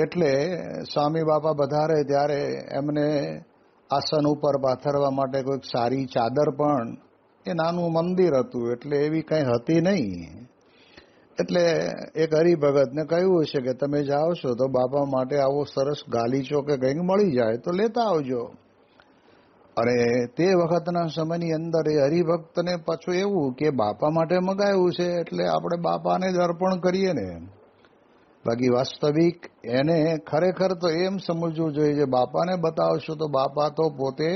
એટલે સ્વામી બાપા વધારે ત્યારે એમને આસન ઉપર પાથરવા માટે કોઈક સારી ચાદર પણ, એ નાનું મંદિર હતું, એટલે એવી કંઈ હતી નહીં. એટલે એક હરિભગતને કહ્યું હશે કે તમે જાઓ છો તો બાપા માટે આવો સરસ ગાલીચો કે કંઈક મળી જાય તો લેતા આવજો. અને તે વખતના સમયની અંદર એ હરિભક્તને પાછું એવું કે બાપા માટે મગાવ્યું છે એટલે આપણે બાપાને જ અર્પણ કરીએ ને. બાકી વાસ્તવિક એને ખરેખર તો એમ સમજવું જોઈએ જે બાપાને બતાવશો તો બાપા તો પોતે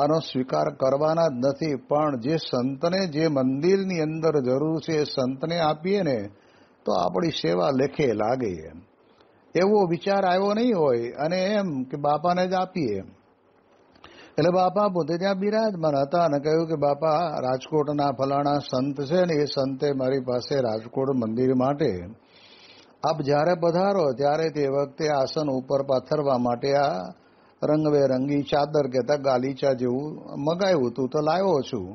આનો સ્વીકાર કરવાના જ નથી. પણ જે સંતને જે મંદિરની અંદર જરૂર છે એ સંતને આપીએ ને, તો આપણી સેવા લેખે લાગે એમ. એવો વિચાર આવ્યો નહીં હોય અને એમ કે બાપાને જ આપીએ એટલે બાપા પોતે ત્યાં બિરાજમાન હતા અને કહ્યું કે બાપા, રાજકોટના ફલાણા સંત છે ને, એ સંતે મારી પાસે રાજકોટ મંદિર માટે આપ જ્યારે પધારો, ત્યારે તે વખતે આસન ઉપર પાથરવા માટે આ રંગબેરંગી ચાદર કહેતા ગાલીચા જેવું મગાવ્યું હતું, તો લાવ્યો છું.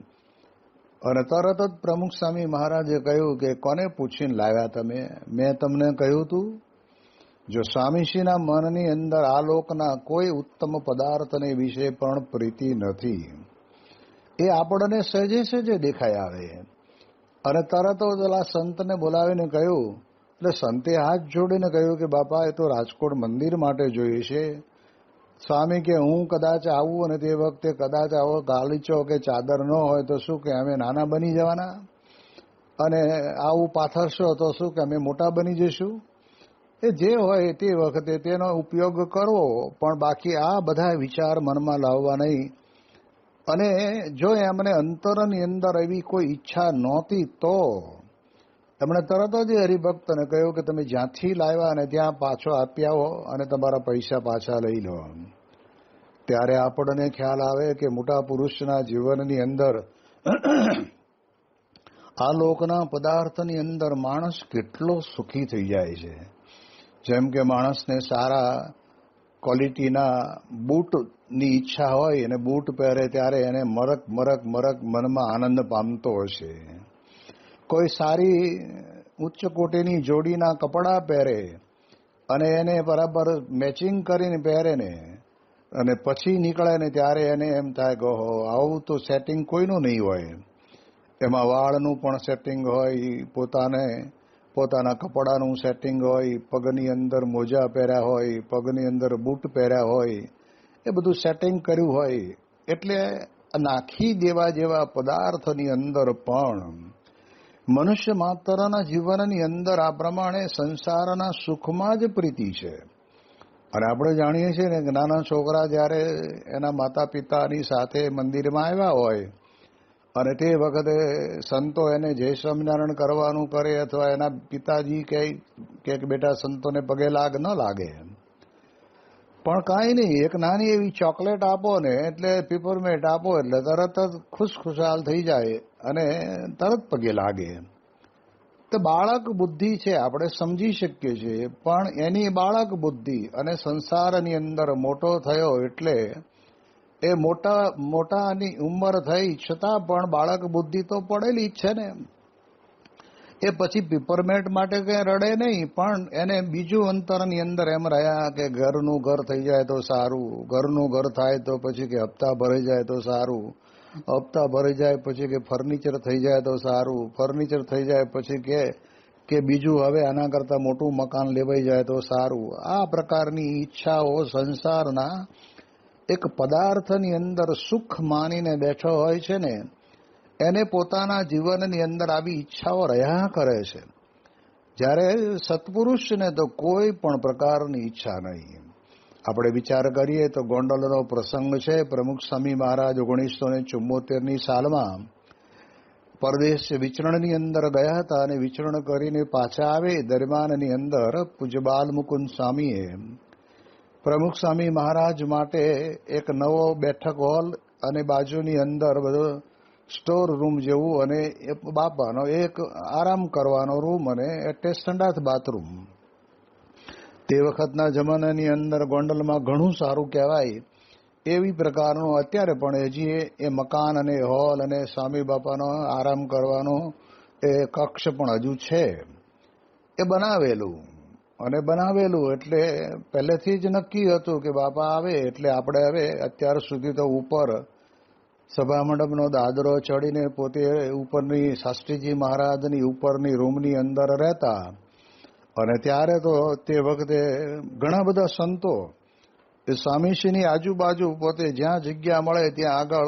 અને તરત જ પ્રમુખ સ્વામી મહારાજે કહ્યું કે, કોને પૂછીને લાવ્યા તમે? મેં તમને કહ્યું હતું જો સ્વામીશ્રીના મનની અંદર આ લોકના કોઈ ઉત્તમ પદાર્થને વિશે પણ પ્રીતિ નથી, એ આપણને સહેજે સહેજે દેખાઈ આવે. અને તરત જ પેલા સંતને બોલાવીને કહ્યું એટલે સંતે હાથ જોડીને કહ્યું કે, બાપા, એ તો રાજકોટ મંદિર માટે જોઈએ છે. સ્વામી કે, હું કદાચ આવું અને તે વખતે કદાચ આવો ગાલીચો કે ચાદર ન હોય તો શું કે, અમે નાના બની જવાના? અને આવું પાથરશો તો શું કે, અમે મોટા બની જઈશું? એ જે હોય તે વખતે તેનો ઉપયોગ કરવો, પણ બાકી આ બધા વિચાર મનમાં લાવવા નહીં. અને જો એમને અંતરની અંદર એવી કોઈ ઈચ્છા નહોતી તો એમણે તરત જ હરિભક્તને કહ્યું કે તમે જ્યાંથી લાવ્યા અને ત્યાં પાછો આપી આવો અને તમારા પૈસા પાછા લઈ લો. ત્યારે આપણને ખ્યાલ આવે કે મોટા પુરુષના જીવનની અંદર આ લોકના પદાર્થની અંદર માણસ કેટલો સુખી થઈ જાય છે. જેમ કે માણસને સારા ક્વોલિટીના બૂટની ઈચ્છા હોય અને બૂટ પહેરે ત્યારે એને મરક મરક મરક મનમાં આનંદ પામતો હશે કોઈ સારી ઉચ્ચ કોટીની જોડીના કપડાં પહેરે અને એને બરાબર મેચિંગ કરીને પહેરે ને અને પછી નીકળે ને ત્યારે એને એમ થાય કે હો આવું તો સેટિંગ કોઈનું નહીં હોય. એમાં વાળનું પણ સેટિંગ હોય, પોતાને, પોતાના કપડાનું સેટિંગ હોય, પગની અંદર મોજા પહેર્યા હોય, પગની અંદર બૂટ પહેર્યા હોય, એ બધું સેટિંગ કર્યું હોય. એટલે નાખી દેવા જેવા પદાર્થની અંદર પણ મનુષ્ય માત્રના જીવનની અંદર આ પ્રમાણે સંસારના સુખમાં જ પ્રીતિ છે. અને આપણે જાણીએ છીએ ને નાના છોકરા જ્યારે એના માતા પિતાની સાથે મંદિરમાં આવ્યા હોય અને તે વખતે સંતો એને જય સ્વામિનારાયણ કરવાનું કરે અથવા એના પિતાજી કહે કે બેટા સંતોને પગે લાગ ન લાગે. પણ કાંઈ નહીં, એક નાની એવી ચોકલેટ આપો ને, એટલે પીપરમેન્ટ આપો એટલે તરત જ ખુશખુશાલ થઈ જાય અને તરત પગે લાગે તો બાળક બુદ્ધિ છે, આપણે સમજી શકીએ છીએ, પણ એની બાળક બુદ્ધિ અને સંસારની અંદર મોટો થયો એટલે એ મોટા, મોટાની ઉંમર થઈ છતાં પણ બાળક બુદ્ધિ તો પડેલી જ છે ને એ પછી પિપરમેન્ટ માટે કંઈ રડે નહીં, પણ એને બીજું અંતરની અંદર એમ રહ્યા કે ઘરનું ઘર થઈ જાય તો સારું, ઘરનું ઘર થાય તો પછી કે હપ્તા ભરાઈ જાય તો સારું, હપ્તા ભરાઈ જાય પછી કે ફર્નિચર થઈ જાય તો સારું ફર્નિચર થઈ જાય પછી કે કે બીજું હવે આના કરતાં મોટું મકાન લેવાઈ જાય તો સારું. આ પ્રકારની ઈચ્છાઓ સંસારના એક પદાર્થની અંદર સુખ માનીને બેઠો હોય છે ને એને પોતાના જીવનની અંદર આવી ઈચ્છાઓ રહ્યા કરે છે. જ્યારે સત્પુરુષને તો કોઈ પણ પ્રકારની ઈચ્છા નહીં. આપણે વિચાર કરીએ તો ગોંડલનો પ્રસંગ છે. પ્રમુખ સ્વામી મહારાજ ઓગણીસો ને ચુમ્મોતેરની સાલમાં પરદેશ વિચરણની અંદર ગયા હતા અને વિચરણ કરીને પાછા આવે દરમિયાનની અંદર પૂજબાલ મુકુંદ સ્વામીએ પ્રમુખ સ્વામી મહારાજ માટે એક નવો બેઠક હોલ અને બાજુની અંદર બધો સ્ટોર રૂમ જેવું અને એ બાપાનો એક આરામ કરવાનો રૂમ અને એટેચ સંડાસ બાથરૂમ. તે વખતના જમાનાની અંદર ગોંડલમાં ઘણું સારું કહેવાય એવી પ્રકારનું અત્યારે પણ હજી એ મકાન અને હોલ અને સ્વામી બાપાનો આરામ કરવાનો એ કક્ષ પણ હજુ છે. એ બનાવેલું. અને બનાવેલું એટલે પહેલેથી જ નક્કી હતું કે બાપા આવે એટલે આપણે હવે અત્યાર સુધી તો ઉપર સભા મંડપનો દાદરો ચડીને પોતે ઉપરની શાસ્ત્રીજી મહારાજની ઉપરની રૂમની અંદર રહેતા. અને ત્યારે તો તે વખતે ઘણા બધા સંતો એ સ્વામીશ્રીની આજુબાજુ પોતે જ્યાં જગ્યા મળે ત્યાં આગળ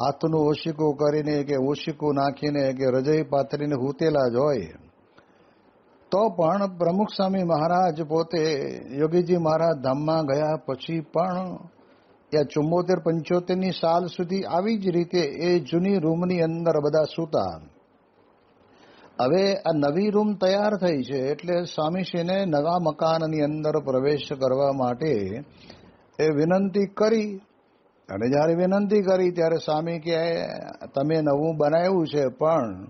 હાથનું ઓશિકું કરીને કે ઓશિકું નાખીને કે રજઈ પાથરીને હૂતેલા જ હોય. તો પણ પ્રમુખ સ્વામી મહારાજ પોતે યોગીજી મહારાજ ધામમાં ગયા પછી પણ ત્યાં ચુમ્મોતેર પંચોતેરની સાલ સુધી આવી જ રીતે એ જૂની રૂમની અંદર બધા સૂતા. હવે આ નવી રૂમ તૈયાર થઈ છે એટલે સ્વામીશ્રીને નવા મકાનની અંદર પ્રવેશ કરવા માટે એ વિનંતી કરી. અને જ્યારે વિનંતી કરી, ત્યારે સ્વામી કે તમે નવું બનાવ્યું છે, પણ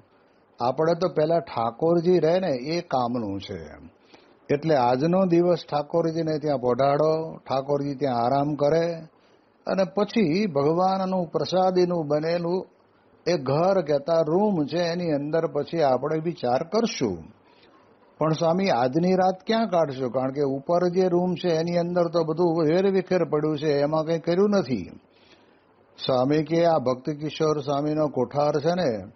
આપણે તો પેલા ઠાકોરજી રહે ને, એ કામનું છે. એટલે આજનો દિવસ ઠાકોરજીને ત્યાં પહોંચાડો ઠાકોરજી ત્યાં આરામ કરે અને પછી ભગવાનનું પ્રસાદીનું બનેલું એ ઘર કહેતા રૂમ છે, એની અંદર પછી આપણે વિચાર કરશું. પણ સ્વામી, આજની રાત ક્યાં કાઢશો? કારણ કે ઉપર જે રૂમ છે, એની અંદર તો બધું વેર વિખેર પડ્યું છે, એમાં કંઈ કર્યું નથી. સ્વામી કે, આ ભક્ત કિશોર સ્વામીનો કોઠાર છે ને,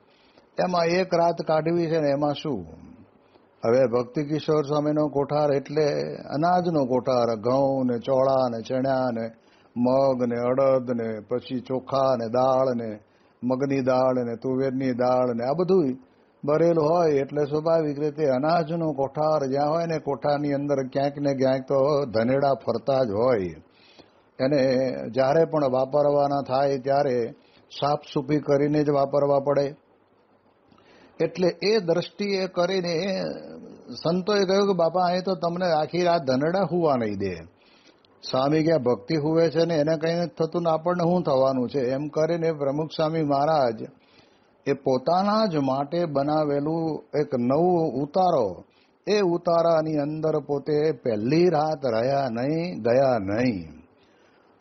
એમાં એક રાત કાઢવી છે ને, એમાં શું? હવે ભક્તિ કિશોર સ્વામીનો કોઠાર એટલે અનાજનો કોઠાર, ઘઉં ને ચોળા ને ચણા ને મગ ને અડદ ને પછી ચોખા ને દાળ ને મગની દાળ ને તુવેરની દાળ ને આ બધું ભરેલું હોય એટલે સ્વાભાવિક રીતે અનાજનો કોઠાર જ્યાં હોય ને કોઠારની અંદર ક્યાંક ને ક્યાંક તો ધનેડા ફરતા જ હોય. એને જ્યારે પણ વાપરવાના થાય ત્યારે સાફ સૂફી કરીને જ વાપરવા પડે. એટલે એ દ્રષ્ટિએ કરીને સંતોએ કહ્યું કે બાપા, અહીં તો તમને આખી રાત ધનડા હુવા નહીં દે. સ્વામી ક્યાં ભક્તિ હુવે છે ને એને કંઈ થતું ને આપણને શું થવાનું છે? એમ કરીને પ્રમુખ સ્વામી મહારાજ એ પોતાના જ માટે બનાવેલું એક નવું ઉતારો. એ ઉતારાની અંદર પોતે પહેલી રાત રહ્યા નહીં, ગયા નહીં.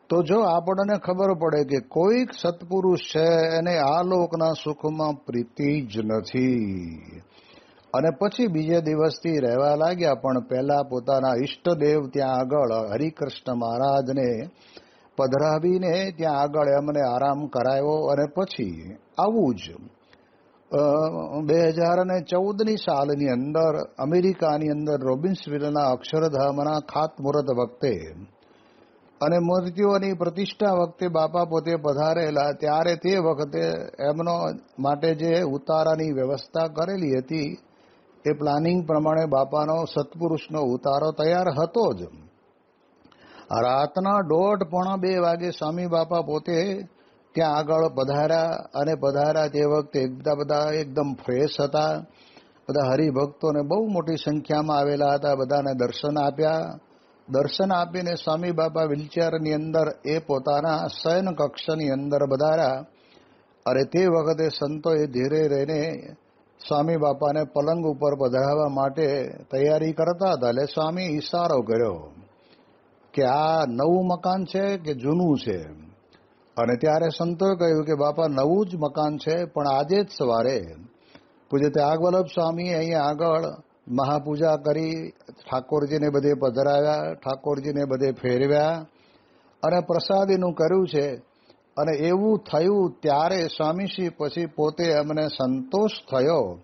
તો જો આપણને ખબર પડે કે કોઈક સત્પુરુષ છે, એને આ લોકના સુખમાં પ્રીતિ જ નથી. અને પછી બીજે દિવસથી રહેવા લાગ્યા, પણ પહેલા પોતાના ઈષ્ટદેવ ત્યાં આગળ હરિકૃષ્ણ મહારાજને પધરાવીને ત્યાં આગળ એમને આરામ કરાયો અને પછી આવું જ બે હજાર અને ચૌદની સાલની અંદર અમેરિકાની અંદર રોબિન્સવિલના અક્ષરધામના ખાતમુહૂર્ત વખતે અને મૂર્તિઓની પ્રતિષ્ઠા વખતે બાપા પોતે પધારેલા, ત્યારે તે વખતે એમનો માટે જે ઉતારાની વ્યવસ્થા કરેલી હતી એ પ્લાનિંગ પ્રમાણે બાપાનો સત્પુરુષનો ઉતારો તૈયાર હતો જ. રાતના દોઢ પોણા બે વાગે સ્વામી બાપા પોતે ત્યાં આગળ પધાર્યા અને પધાર્યા તે વખતે બધા બધા એકદમ ફ્રેશ હતા. બધા હરિભક્તોને બહુ મોટી સંખ્યામાં આવેલા હતા, બધાને દર્શન આપ્યા. દર્શન આપીને સ્વામી બાપા વ્હીલચેરની અંદર એ પોતાના શયન કક્ષની અંદર વધાર્યા અરે તે વખતે સંતોએ ધીરે રહીને સ્વામી બાપાને પલંગ ઉપર પધરાવવા માટે તૈયારી કરતા હતા, એટલે સ્વામી ઈશારો કર્યો કે આ નવું મકાન છે કે જૂનું છે? અને ત્યારે સંતોએ કહ્યું કે બાપા, નવું જ મકાન છે, પણ આજે જ સવારે. પૂજ્ય ત્યાગવલ્લભ સ્વામી અહીંયા આગળ મહાપૂજા કરી, ઠાકોરજીને બધે પધરાવ્યા, ઠાકોરજીને બધે ફેરવ્યા અને પ્રસાદીનું કર્યું છે. અને એવું થયું ત્યારે સ્વામીશ્રી પછી પોતે અમને સંતોષ થયો.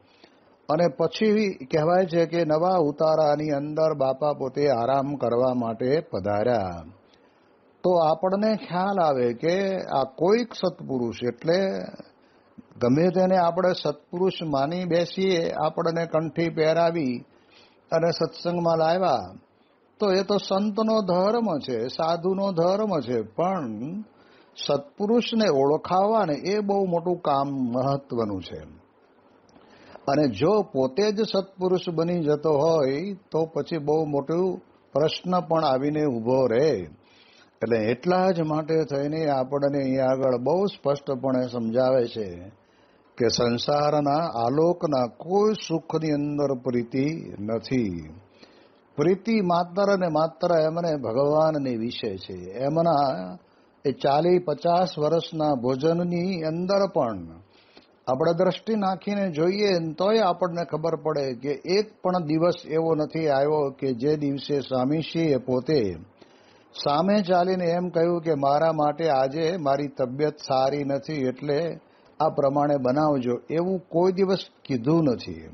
અને પછી કહેવાય છે કે નવા ઉતારાની અંદર બાપા પોતે આરામ કરવા માટે પધાર્યા. તો આપણને ખ્યાલ આવે કે આ કોઈક સત્પુરુષ એટલે ગમે તેને આપણે સત્પુરુષ માની બેસીએ, આપણને કંઠી પહેરાવી અને સત્સંગમાં લાવ્યા. તો એ તો સંતનો ધર્મ છે, સાધુનો ધર્મ છે, પણ સત્પુરુષને ઓળખાવા ને એ બહુ મોટું કામ મહત્વનું છે. અને જો પોતે જ સત્પુરુષ બની જતો હોય, તો પછી બહુ મોટું પ્રશ્ન પણ આવીને ઊભો રહે. એટલે એટલા જ માટે થઈને આપણને અહીંયા આગળ બહુ સ્પષ્ટપણે સમજાવે છે કે સંસારના આલોકના કોઈ સુખની અંદર પ્રીતિ નથી. પ્રીતિ માત્ર ને માત્ર એમને ભગવાનની વિશે છે. એમના એ ચાલી પચાસ વર્ષના ભોજનની અંદર પણ આપણે દ્રષ્ટિ નાખીને જોઈએ તોય આપણને ખબર પડે કે એક પણ દિવસ એવો નથી આવ્યો કે જે દિવસે સ્વામીશ્રીએ પોતે સામે ચાલીને એમ કહ્યું કે મારા માટે આજે મારી તબિયત સારી નથી એટલે આ પ્રમાણે બનાવજો. એવું કોઈ દિવસ કીધું નથી.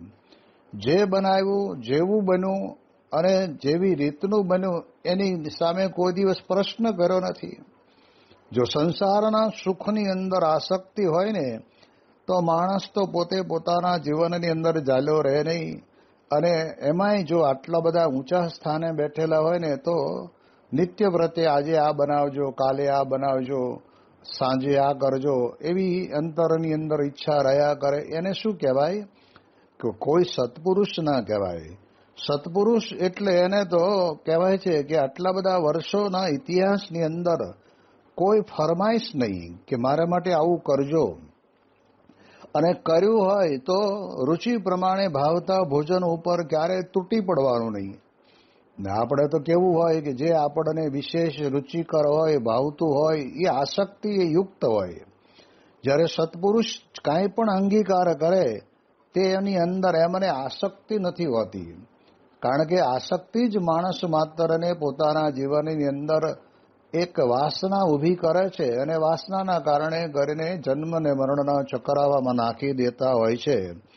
જે બનાવ્યું, જેવું બન્યું અને જેવી રીતનું બન્યું એની સામે કોઈ દિવસ પ્રશ્ન કર્યો નથી. જો સંસારના સુખની અંદર આસક્તિ હોય ને, તો માણસ તો પોતે પોતાના જીવનની અંદર ઝાલ્યો રહે નહીં. અને એમાંય જો આટલા બધા ઊંચા સ્થાને બેઠેલા હોય ને, તો નિત્ય વ્રતે આજે આ બનાવજો, કાલે આ બનાવજો, સાંજે આ કરજો, એવી અંતરની અંદર ઈચ્છા રહ્યા કરે. એને શું કહેવાય? કે કોઈ સત્પુરુષ ના કહેવાય. સત્પુરુષ એટલે એને તો કહેવાય છે કે આટલા બધા વર્ષોના ઇતિહાસની અંદર કોઈ ફરમાઈશ નહીં કે મારા માટે આવું કરજો. અને કર્યું હોય તો રુચિ પ્રમાણે ભાવતા ભોજન ઉપર ક્યારે તૂટી પડવાનું નહીં. ને આપણે તો કેવું હોય કે જે આપણને વિશેષ રુચિકર હોય, ભાવતું હોય, એ આસક્તિ એ યુક્ત હોય. જ્યારે સત્પુરુષ કાંઈ પણ અંગીકાર કરે, તે એની અંદર એમને આસક્તિ નથી હોતી. કારણ કે આસક્તિ જ માણસ માત્રને પોતાના જીવનની અંદર એક વાસના ઊભી કરે છે અને વાસનાના કારણે ઘરને જન્મ ને મરણના ચકરાવામાં નાખી દેતા હોય છે.